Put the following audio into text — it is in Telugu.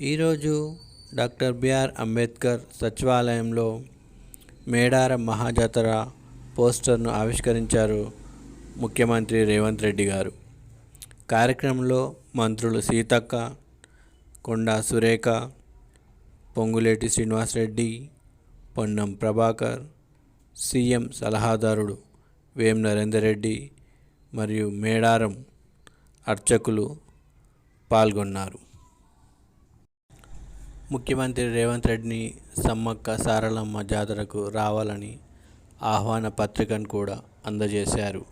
ఈరోజు డాక్టర్ బిఆర్ అంబేద్కర్ సచివాలయంలో మేడారం మహాజాతర పోస్టర్ను ఆవిష్కరించారు ముఖ్యమంత్రి రేవంత్ రెడ్డి గారు. కార్యక్రమంలో మంత్రులు సీతక్క కొండా సురేఖ పొంగులేటి శ్రీనివాసరెడ్డి పొన్నం ప్రభాకర్ సీఎం సలహాదారుడు వేం నరేందర్ రెడ్డి మరియు మేడారం అర్చకులు పాల్గొన్నారు. ముఖ్యమంత్రి రేవంత్ రెడ్డిని సమ్మక్క సారలమ్మ జాతరకు రావాలని ఆహ్వాన పత్రికను కూడా అందజేశారు.